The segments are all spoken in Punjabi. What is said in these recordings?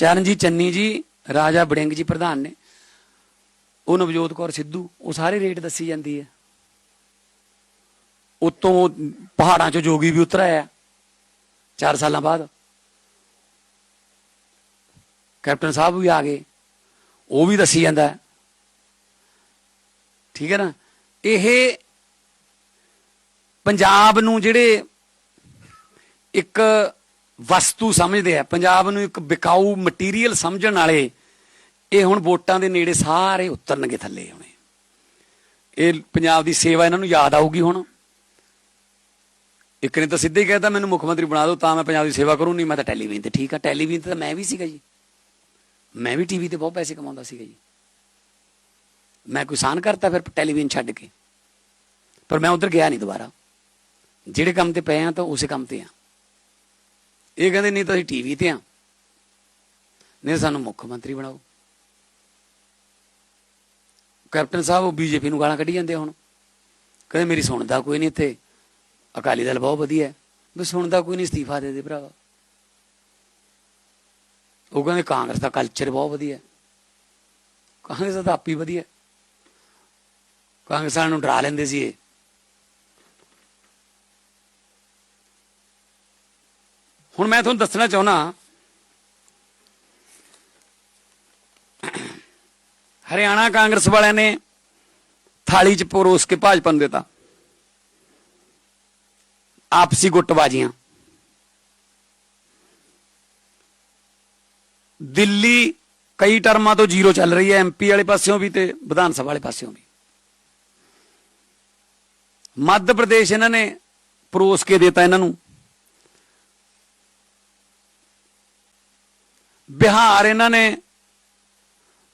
ਚਰਨਜੀਤ ਚੰਨੀ ਜੀ, ਰਾਜਾ ਬੜਿੰਗ ਜੀ ਪ੍ਰਧਾਨ ਨੇ। ਉਹ ਨਵਜੋਤ ਕੌਰ ਸਿੱਧੂ, ਉਹ ਸਾਰੇ ਰੇਟ ਦੱਸੀ ਜਾਂਦੀ ਹੈ। ਉਤੋਂ ਪਹਾੜਾਂ 'ਚੋਂ ਜੋਗੀ ਵੀ ਉਤਰ ਆਇਆ 4 ਸਾਲਾਂ ਬਾਅਦ। ਕੈਪਟਨ ਸਾਹਿਬ ਵੀ ਆ ਗਏ, ਉਹ ਵੀ ਦੱਸੀ ਜਾਂਦਾ ਠੀਕ ਹੈ ਨਾ? ਇਹ ਪੰਜਾਬ ਨੂੰ ਜਿਹੜੇ ਇੱਕ ਵਸਤੂ ਸਮਝਦੇ ਆ। ਪੰਜਾਬ ਨੂੰ ਇੱਕ ਵਿਕਾਊ ਮਟੀਰੀਅਲ ਸਮਝਣ ਵਾਲੇ ਇਹ ਹੁਣ ਵੋਟਾਂ ਦੇ ਨੇੜੇ ਸਾਰੇ ਉਤਰਨਗੇ ਥੱਲੇ ਹੁਣੇ। ਇਹ ਪੰਜਾਬ ਦੀ ਸੇਵਾ ਇਹਨਾਂ ਨੂੰ ਯਾਦ ਆਊਗੀ ਹੁਣ। ਇੱਕ ਨੇ ਤਾਂ ਸਿੱਧੇ ਹੀ ਕਹਿਤਾ ਮੈਨੂੰ ਮੁੱਖ ਮੰਤਰੀ ਬਣਾ ਦਿਓ, ਤਾਂ ਮੈਂ ਪੰਜਾਬ ਦੀ ਸੇਵਾ ਕਰੂੰ, ਨਹੀਂ ਮੈਂ ਤਾਂ ਟੈਲੀਵਿਜ਼ਨ ਤੇ ਠੀਕ ਆ। ਟੈਲੀਵਿਜ਼ਨ ਤੇ ਤਾਂ ਮੈਂ ਵੀ ਸੀਗਾ ਜੀ। ਮੈਂ ਵੀ ਟੀਵੀ ਤੇ ਬਹੁਤ ਪੈਸੇ ਕਮਾਉਂਦਾ ਸੀਗਾ ਜੀ। ਮੈਂ ਕੋਈ ਸਾਨ ਕਰਤਾ ਫਿਰ ਟੈਲੀਵਿਜ਼ਨ ਛੱਡ ਕੇ। ਪਰ ਮੈਂ ਉਧਰ ਗਿਆ ਨਹੀਂ ਦੁਬਾਰਾ। ਜਿਹੜੇ ਕੰਮ ਤੇ ਪਏ ਆ ਤਾਂ ਉਸੇ ਕੰਮ ਤੇ ਆ। ਇਹ ਕਹਿੰਦੇ ਨਹੀਂ ਤੁਸੀਂ ਅਸੀਂ ਟੀਵੀ ਤੇ ਆ। ਨਹੀਂ ਸਾਨੂੰ ਮੁੱਖ ਮੰਤਰੀ ਬਣਾਓ। ਕੈਪਟਨ ਸਾਹਿਬ ਉਹ ਬੀਜੇਪੀ ਨੂੰ ਗਾਲਾਂ ਕੱਢੀ ਜਾਂਦੇ ਹੁਣ। ਕਹਿੰਦੇ ਮੇਰੀ ਸੁਣਦਾ ਕੋਈ ਨਹੀਂ ਇੱਥੇ। ਅਕਾਲੀ ਦਲ ਬਹੁਤ ਵਧੀਆ ਹੈ। ਵੀ ਸੁਣਦਾ ਕੋਈ ਨਹੀਂ ਅਸਤੀਫਾ ਦੇ ਦੇ ਭਰਾਵਾ। ਉਹ ਕਹਿੰਦੇ ਕਾਂਗਰਸ ਦਾ ਕਲਚਰ ਬਹੁਤ ਵਧੀਆ ਕਾਂਗਰਸ ਦਾ ਤਾਂ ਆਪ ਹੀ ਵਧੀਆ ਹੈ। ਕਾਂਗਰਸ ਨੂੰ ਡਰਾ ਲੈਂਦੇ ਸੀ ਇਹ। ਹੁਣ ਮੈਂ ਤੁਹਾਨੂੰ ਦੱਸਣਾ ਚਾਹੁੰਦਾ ਹਰਿਆਣਾ ਕਾਂਗਰਸ ਵਾਲਿਆਂ ਨੇ ਥਾਲੀ 'ਚ ਪਰੋਸ ਕੇ ਭਾਜਪਾ ਨੂੰ ਦਿੱਤਾ। ਆਪਸੀ ਗੁੱਟਬਾਜ਼ੀਆਂ। ਦਿੱਲੀ ਕਈ ਟਰਮਾਂ ਤੋਂ ਜ਼ੀਰੋ ਚੱਲ ਰਹੀ ਹੈ ਐਮਪੀ ਵਾਲੇ ਪਾਸਿਓਂ ਵੀ ਤੇ ਵਿਧਾਨ ਸਭਾ ਵਾਲੇ ਪਾਸਿਓਂ ਵੀ। ਮੱਧ ਪ੍ਰਦੇਸ਼ ਇਹਨਾਂ ਨੇ ਪਰੋਸ ਕੇ ਦਿੱਤਾ ਇਹਨਾਂ ਨੂੰ। ਬਿਹਾਰ ਇਹਨਾਂ ਨੇ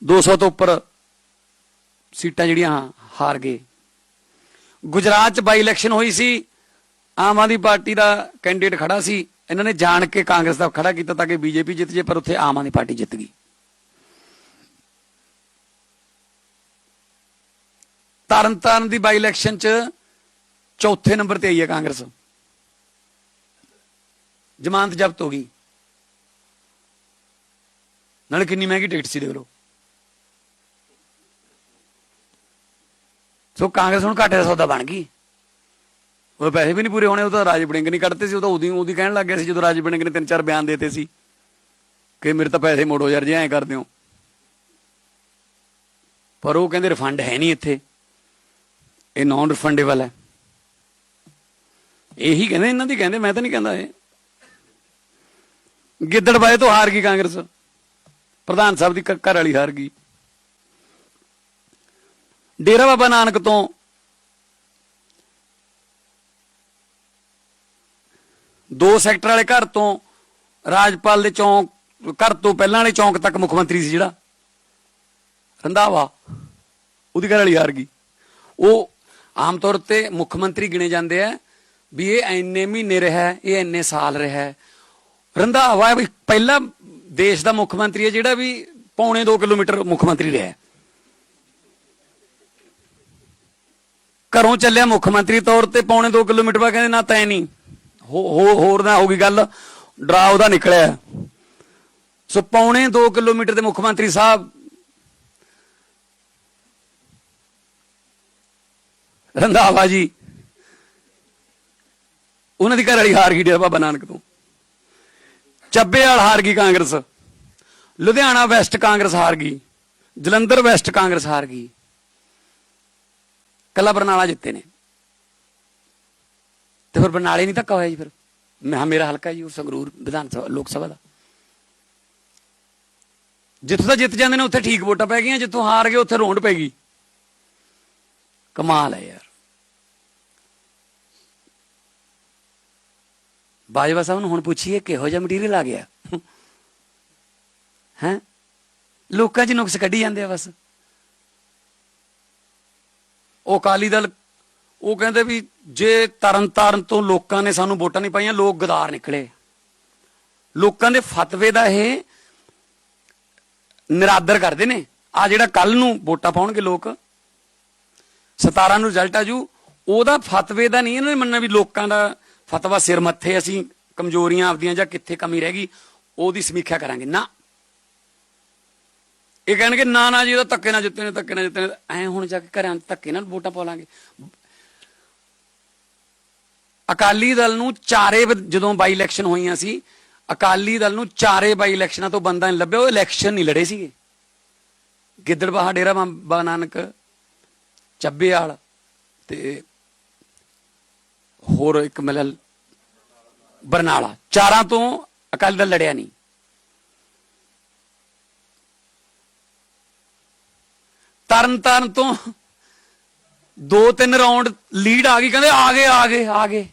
200 ਤੋਂ ਉੱਪਰ ਸੀਟਾਂ ਜਿਹੜੀਆਂ ਹਾਰ ਗਏ। ਗੁਜਰਾਤ 'ਚ ਬਾਈ ਇਲੈਕਸ਼ਨ ਹੋਈ ਸੀ, ਆਮ ਆਦਮੀ ਪਾਰਟੀ ਦਾ ਕੈਂਡੀਡੇਟ ਖੜਾ ਸੀ। ਇਹਨਾਂ ਨੇ ਜਾਣ ਕੇ ਕਾਂਗਰਸ ਦਾ ਖੜਾ ਕੀਤਾ ਤਾਂ ਕਿ ਬੀਜੇਪੀ ਜਿੱਤ ਜੇ, ਪਰ ਉੱਥੇ ਆਮ ਆਦਮੀ ਪਾਰਟੀ ਜਿੱਤ ਗਈ। ਤਰਨਤਾਰਨ ਦੀ ਬਾਈ ਇਲੈਕਸ਼ਨ 'ਚ ਚੌਥੇ ਨੰਬਰ ਤੇ ਆਈ ਹੈ ਕਾਂਗਰਸ। ਜ਼ਮਾਨਤ ਜ਼ਬਤ ਹੋ ਗਈ। ਨਾਲੇ ਕਿੰਨੀ ਮਹਿੰਗੀ ਟਿਕਟ ਸੀ ਦੇਖ ਲਓ। ਸੋ ਕਾਂਗਰਸ ਹੁਣ ਘਾਟੇ ਦਾ ਸੌਦਾ ਬਣ ਗਈ। ਉਹ ਪੈਸੇ ਵੀ ਨਹੀਂ ਪੂਰੇ ਹੋਣੇ, ਉਹ ਤਾਂ ਰਾਜ ਬੜਿੰਗ ਨਹੀਂ ਕੱਢਤੇ ਸੀ, ਉਹ ਤਾਂ ਉਹਦੀ ਉਹਦੀ ਕਹਿਣ ਲੱਗ ਗਿਆ ਸੀ ਜਦੋਂ ਰਾਜ ਬੜਿੰਗ ਨੇ ਤਿੰਨ ਚਾਰ ਬਿਆਨ ਦੇਤੇ ਸੀ ਕਿ ਮੇਰੇ ਤਾਂ ਪੈਸੇ ਮੋੜੋ ਯਾਰ, ਜੇ ਐਂ ਕਰਦੇ ਹੋ। ਪਰ ਉਹ ਕਹਿੰਦੇ ਰਿਫੰਡ ਹੈ ਨਹੀਂ ਇੱਥੇ। ਇਹ ਨਾਨ ਰਿਫੰਡੇਬਲ ਹੈ। ਇਹੀ ਕਹਿੰਦੇ, ਇਹਨਾਂ ਦੀ ਕਹਿੰਦੇ, ਮੈਂ ਤਾਂ ਨਹੀਂ ਕਹਿੰਦਾ ਇਹ। ਗਿੱਦੜਬਾਏ ਤੋਂ ਹਾਰ ਗਈ ਕਾਂਗਰਸ। ਪ੍ਰਧਾਨ ਸਾਹਿਬ ਦੀ ਘ- ਘਰ ਵਾਲੀ ਹਾਰ ਗਈ। ਡੇਰਾ ਬਾਬਾ ਨਾਨਕ ਤੋਂ ਦੋ ਸੈਕਟਰ ਵਾਲੇ ਘਰ ਤੋਂ ਰਾਜਪਾਲ ਦੇ ਚੌਂਕ, ਘਰ ਤੋਂ ਪਹਿਲਾਂ ਵਾਲੇ ਚੌਂਕ ਤੱਕ ਮੁੱਖ ਮੰਤਰੀ ਸੀ ਜਿਹੜਾ। ਰੰਧਾਵਾ, ਉਹਦੀ ਘਰ ਵਾਲੀ ਹਾਰ ਗਈ। ਉਹ ਆਮ ਤੌਰ ਤੇ ਮੁੱਖ ਮੰਤਰੀ ਗਿਣੇ ਜਾਂਦੇ ਆ ਵੀ ਇਹ ਇੰਨੇ ਮਹੀਨੇ ਰਿਹਾ ਇਹ ਇੰਨੇ ਸਾਲ ਰਿਹਾ ਹੈ। ਰੰਧਾਵਾ ਵੀ ਪਹਿਲਾ ਦੇਸ਼ ਦਾ ਮੁੱਖ ਮੰਤਰੀ ਹੈ ਜਿਹੜਾ ਵੀ ਪੌਣੇ 2 ਕਿਲੋਮੀਟਰ ਮੁੱਖ ਮੰਤਰੀ ਰਿਹਾ ਘਰੋਂ ਚੱਲਿਆ ਮੁੱਖ ਮੰਤਰੀ ਤੌਰ ਤੇ ਪੌਣੇ 2 ਕਿਲੋਮੀਟਰ ਬਾਅਦ ਕਹਿੰਦੇ ਨਾ ਤੈ ਨਹੀਂ। ਹੋਰ ਨਾ ਹੋ ਗਈ ਗੱਲ। ਡਰਾ ਉਹਦਾ ਨਿਕਲਿਆ। ਸੋ ਪੌਣੇ 2 ਕਿਲੋਮੀਟਰ ਦੇ ਮੁੱਖ ਮੰਤਰੀ ਸਾਹਿਬ ਰੰਧਾਵਾ ਜੀ, ਉਹਨਾਂ ਦੀ ਘਰ ਵਾਲੀ ਹਾਰ ਗਈ ਡੇਰਾ ਬਾਬਾ ਨਾਨਕ ਤੋਂ। ਚੱਬੇ ਵਾਲ ਹਾਰ ਗਈ ਕਾਂਗਰਸ। ਲੁਧਿਆਣਾ ਵੈਸਟ ਕਾਂਗਰਸ ਹਾਰ ਗਈ। ਜਲੰਧਰ ਵੈਸਟ ਕਾਂਗਰਸ ਹਾਰ ਗਈ। ਕੱਲਾ ਬਰਨਾਲਾ ਜਿੱਤੇ ਨੇ। ਤੇ ਫਿਰ ਬਰਨਾਲੇ ਨਹੀਂ ਧੱਕਾ ਹੋਇਆ ਜੀ ਫਿਰ। ਮੈਂ ਮੇਰਾ ਹਲਕਾ ਜੀ, ਉਹ ਸੰਗਰੂਰ ਵਿਧਾਨ ਸਭਾ, ਲੋਕ ਸਭਾ ਦਾ। ਜਿੱਥੋਂ ਤਾਂ ਜਿੱਤ ਜਾਂਦੇ ਨੇ, ਉੱਥੇ ਠੀਕ ਵੋਟਾਂ ਪੈ ਗਈਆਂ। ਜਿੱਥੋਂ ਹਾਰ ਗਏ, ਉੱਥੇ ਰੋਂਡ ਪੈ ਗਈ। ਕਮਾਲ ਹੈ ਯਾਰ। ਬਾਜਵਾ ਸਾਹਿਬ ਨੂੰ ਹੁਣ ਪੁੱਛੀਏ ਕਿਹੋ ਜਿਹਾ ਮਟੀਰੀਅਲ ਆ ਗਿਆ। ਹੈ? ਲੋਕਾਂ 'ਚ ਨੁਕਸ ਕੱਢੀ ਜਾਂਦੇ ਆ ਬਸ। ਉਹ ਅਕਾਲੀ ਦਲ, ਉਹ ਕਹਿੰਦੇ ਵੀ ਜੇ ਤਰਨ ਤਾਰਨ ਤੋਂ ਲੋਕਾਂ ਨੇ ਸਾਨੂੰ ਵੋਟਾਂ ਨਹੀਂ ਪਾਈਆਂ, ਲੋਕ ਗਦਾਰ ਨਿਕਲੇ। ਲੋਕਾਂ ਦੇ ਫਤਵੇ ਦਾ ਇਹ ਨਿਰਾਦਰ ਕਰਦੇ ਨੇ। ਆ ਜਿਹੜਾ ਕੱਲ ਨੂੰ ਵੋਟਾਂ ਪਾਉਣਗੇ ਲੋਕ 17 ਨੂੰ ਰਿਜ਼ਲਟ ਆ ਆਜੂ ਉਹਦਾ ਫਤਵੇ ਦਾ ਨਹੀਂ ਇਹਨਾਂ ਨੇ ਮੰਨਣਾ ਵੀ ਲੋਕਾਂ ਦਾ ਫਤਵਾ ਸਿਰ ਮੱਥੇ ਅਸੀਂ ਕਮਜ਼ੋਰੀਆਂ ਆਪਦੀਆਂ ਜਾਂ ਕਿੱਥੇ ਕਮੀ ਰਹਿ ਗਈ, ਉਹਦੀ ਸਮੀਖਿਆ ਕਰਾਂਗੇ। ਨਾ। ਇਹ ਕਹਿਣਗੇ, ਨਾ ਨਾ ਜੀ ਉਹ ਧੱਕੇ ਨਾਲ ਜਿੱਤੇ ਨੇ, ਧੱਕੇ ਨਾਲ ਜਿੱਤੇ ਨੇ। ਐ ਹੁਣ ਜਾ ਕੇ ਘਰਾਂ ਧੱਕੇ ਨਾਲ ਵੋਟਾਂ ਪਾ ਲਾਂਗੇ। ਅਕਾਲੀ ਦਲ ਨੂੰ ਚਾਰੇ ਜਦੋਂ ਬਾਈ ਇਲੈਕਸ਼ਨ ਹੋਈਆਂ ਸੀ, ਅਕਾਲੀ ਦਲ ਨੂੰ ਚਾਰੇ ਬਾਈ ਇਲੈਕਸ਼ਨਾਂ ਤੋਂ ਬੰਦਾ ਨਹੀਂ ਲੱਭਿਆ, ਉਹ ਇਲੈਕਸ਼ਨ ਨਹੀਂ ਲੜੇ ਸੀਗੇ। ਗਿੱਦੜਬਾਹਾ ਡੇਰਾ ਬਾਬਾ ਨਾਨਕ ਚੱਬੇਵਾਲ ਤੇ ਹੋਰ ਇੱਕ ਮਲਲ ਬਰਨਾਲਾ। ਚਾਰਾਂ ਤੋਂ ਅਕਾਲੀ ਦਲ ਲੜਿਆ ਨਹੀਂ। ਤਰਨ ਤਾਰਨ ਤੋਂ ਦੋ ਤਿੰਨ ਰਾਉਂਡ ਲੀਡ ਆ ਗਈ, ਕਹਿੰਦੇ ਆ ਗਏ ਆ ਗਏ ਆ ਗਏ।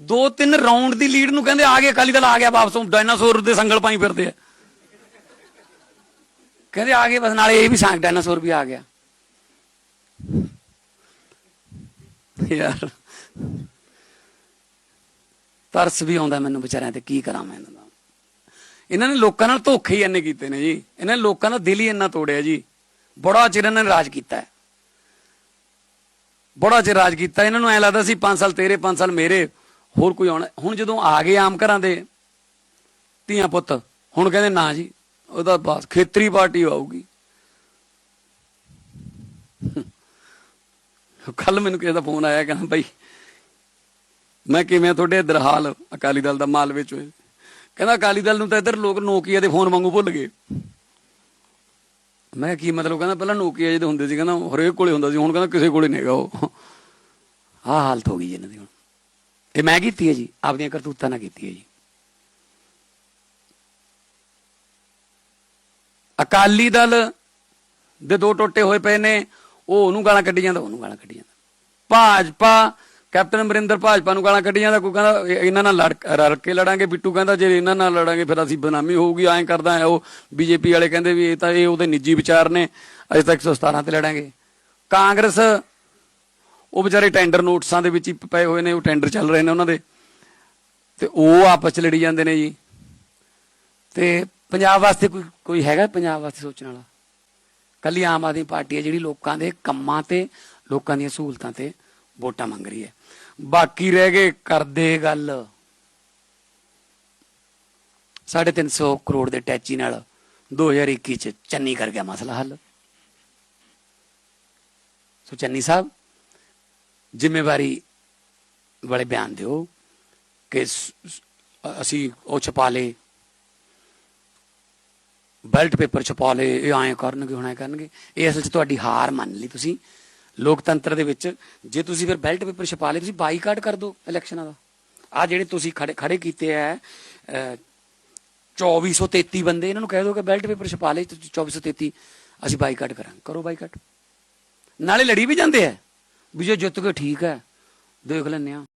ਦੋ ਤਿੰਨ ਰਾਉਂਡ ਦੀ ਲੀਡ ਨੂੰ ਕਹਿੰਦੇ ਆ ਗਏ, ਅਕਾਲੀ ਦਲ ਆ ਗਿਆ ਵਾਪਸ। ਡਾਇਨਾਸੌਰ ਦੇ ਸੰਗਲ ਪਾਈ ਫਿਰਦੇ ਆ। ਕਹਿੰਦੇ ਆ ਗਏ, ਬਸ ਨਾਲੇ ਇਹ ਵੀ ਸਾਂਗ ਡਾਇਨਾਸੌਰ ਵੀ ਆ ਗਿਆ। ਯਾਰ। ਤਰਸ ਵੀ ਆਉਂਦਾ ਮੈਨੂੰ ਵਿਚਾਰਿਆਂ ਤੇ, ਕੀ ਕਰਾਂ ਮੈਂ ਇਹਨਾਂ ਦਾ। ਇਹਨਾਂ ਨੇ ਲੋਕਾਂ ਨਾਲ ਧੋਖੇ ਹੀ ਇੰਨੇ ਕੀਤੇ ਨੇ ਜੀ। ਇਹਨਾਂ ਨੇ ਲੋਕਾਂ ਦਾ ਦਿਲ ਹੀ ਇੰਨਾ ਤੋੜਿਆ ਜੀ। ਬੜਾ ਚਿਰ ਇਹਨਾਂ ਨੇ ਰਾਜ ਕੀਤਾ ਬੜਾ ਚਿਰ ਰਾਜ ਕੀਤਾ। ਇਹਨਾਂ ਨੂੰ ਐ ਲੱਗਦਾ ਸੀ 5 ਸਾਲ ਤੇਰੇ 5 ਸਾਲ ਮੇਰੇ। ਹੋਰ ਕੋਈ ਆਉਣਾ। ਹੁਣ ਜਦੋਂ ਆ ਗਏ ਆਮ ਘਰਾਂ ਦੇ ਧੀਆਂ ਪੁੱਤ, ਹੁਣ ਕਹਿੰਦੇ ਨਾ ਜੀ, ਉਹਦਾ ਬਸ ਖੇਤਰੀ ਪਾਰਟੀ ਆਊਗੀ। ਕੱਲ ਮੈਨੂੰ ਕਿਸੇ ਦਾ ਫੋਨ ਆਇਆ ਕਹਿੰਦਾ ਭਾਈ ਮੈਂ ਕਿਵੇਂ ਤੁਹਾਡੇ ਇੱਧਰ ਹਾਲ ਅਕਾਲੀ ਦਲ ਦਾ ਮਾਲ ਵਿੱਚ ਹੋਏ ਕਹਿੰਦਾ, ਅਕਾਲੀ ਦਲ ਨੂੰ ਤਾਂ ਇੱਧਰ ਲੋਕ ਨੋਕੀਆ ਦੇ ਫੋਨ ਵਾਂਗੂ ਭੁੱਲ ਗਏ। ਮੈਂ ਕੀ ਮਤਲਬ, ਕਹਿੰਦਾ, ਪਹਿਲਾਂ ਨੋਕੀਆ ਜਿਹਦੇ ਹੁੰਦੇ ਸੀ, ਕਹਿੰਦਾ, ਹਰੇਕ ਕੋਲੇ ਹੁੰਦਾ ਸੀ, ਹੁਣ ਕਹਿੰਦਾ ਕਿਸੇ ਕੋਲੇ ਨਹੀਂ ਹੈਗਾ ਉਹ। ਆਹ ਹਾਲਤ ਹੋ ਗਈ ਇਹਨਾਂ ਦੀ ਹੁਣ। ਇਹ ਮੈਂ ਕੀਤੀ ਹੈ ਜੀ ਆਪਦੀਆਂ ਕਰਤੂਤਾਂ ਨਾਲ ਕੀਤੀ ਹੈ ਜੀ। ਅਕਾਲੀ ਦਲ ਦੇ ਦੋ ਟੋਟੇ ਹੋਏ ਪਏ ਨੇ ਉਹ ਉਹਨੂੰ ਗਾਲਾਂ ਕੱਢੀ ਜਾਂਦਾ, ਉਹਨੂੰ ਗਾਲਾਂ ਕੱਢੀ ਜਾਂਦਾ। ਭਾਜਪਾ, ਕੈਪਟਨ ਅਮਰਿੰਦਰ ਭਾਜਪਾ ਨੂੰ ਗਾਲਾਂ ਕੱਢੀ ਜਾਂਦਾ, ਕੋਈ ਕਹਿੰਦਾ ਇਹਨਾਂ ਨਾਲ ਲੜ, ਰਲ ਕੇ ਲੜਾਂਗੇ। ਬਿੱਟੂ ਕਹਿੰਦਾ, ਜੇ ਇਹਨਾਂ ਨਾਲ ਲੜਾਂਗੇ, ਫਿਰ ਅਸੀਂ ਬਦਨਾਮੀ ਹੋਊਗੀ। ਐਂ ਕਰਦਾ ਹੈ ਉਹ। ਬੀਜੇਪੀ ਵਾਲੇ ਕਹਿੰਦੇ ਵੀ ਇਹ ਤਾਂ, ਇਹ ਉਹਦੇ ਨਿੱਜੀ ਵਿਚਾਰ ਨੇ। ਅਜੇ ਤਾਂ 117 ਤੇ ਲੜਾਂਗੇ। ਕਾਂਗਰਸ, ਉਹ ਵਿਚਾਰੇ ਟੈਂਡਰ ਨੋਟਸਾਂ ਦੇ ਵਿੱਚ ਹੀ ਪਏ ਹੋਏ ਨੇ, ਉਹ ਟੈਂਡਰ ਚੱਲ ਰਹੇ ਨੇ ਉਹਨਾਂ ਦੇ। ਤੇ ਉਹ ਆਪਸ ਚ ਲੜੀ ਜਾਂਦੇ ਨੇ ਜੀ। ਤੇ ਪੰਜਾਬ ਵਾਸਤੇ ਕੋਈ ਕੋਈ ਹੈਗਾ ਪੰਜਾਬ ਵਾਸਤੇ ਸੋਚਣ ਵਾਲਾ? ਕੱਲੀ ਆਮ ਆਦਮੀ ਪਾਰਟੀ ਹੈ ਜਿਹੜੀ ਲੋਕਾਂ ਦੇ ਕੰਮਾਂ ਤੇ, ਲੋਕਾਂ ਦੀਆਂ ਸਹੂਲਤਾਂ ਤੇ ਵੋਟਾਂ ਮੰਗ ਰਹੀ ਹੈ। ਬਾਕੀ ਰਹਿ ਗਏ ਕਰਦੇ ਗੱਲ। 350 ਕਰੋੜ ਦੇ ਟੈਚੀ ਨਾਲ 2021 ਚ ਚੰਨੀ ਕਰ ਗਿਆ ਮਸਲਾ ਹੱਲ। ਸੋ ਚੰਨੀ ਸਾਹਿਬ, ਜ਼ਿੰਮੇਵਾਰੀ ਵਾਲੇ ਬਿਆਨ ਦਿਓ ਕਿ ਅਸੀਂ ਉਹ ਛਪਾ ਲੇ ਬੈਲਟ ਪੇਪਰ ਛਪਾ ਲੇ ਇਹ ਐਂ ਕਰਨਗੇ ਹੁਣ ਐਂ ਕਰਨਗੇ। ਇਹ ਅਸਲ 'ਚ ਤੁਹਾਡੀ ਹਾਰ ਮੰਨ ਲਈ ਤੁਸੀਂ। ਲੋਕਤੰਤਰ ਦੇ ਵਿੱਚ ਜੇ ਤੁਸੀਂ ਫਿਰ ਬੈਲਟ ਪੇਪਰ ਛਪਾ ਲੇ ਤੁਸੀਂ ਬਾਈਕਾਟ ਕਰ ਦਿਓ ਇਲੈਕਸ਼ਨਾਂ ਦਾ। ਆ ਜਿਹੜੇ ਤੁਸੀਂ ਖੜੇ ਖੜੇ ਕੀਤੇ ਆ ਅਹ, 2433 ਬੰਦੇ ਇਹਨਾਂ ਨੂੰ ਕਹਿ ਦਿਓ ਕਿ ਬੈਲਟ ਪੇਪਰ ਛਪਾ ਲੇ ਤੁਸੀਂ 2433 ਅਸੀਂ ਬਾਈਕਾਟ ਕਰਾਂਗੇ। ਕਰੋ ਬਾਈਕਾਟ। ਨਾਲੇ ਲੜੀ ਵੀ ਜਾਂਦੇ ਆ ਵੀ ਜੇ ਜਿੱਤ ਕੇ ਠੀਕ ਹੈ ਦੇਖ ਲੈਂਦੇ ਆ।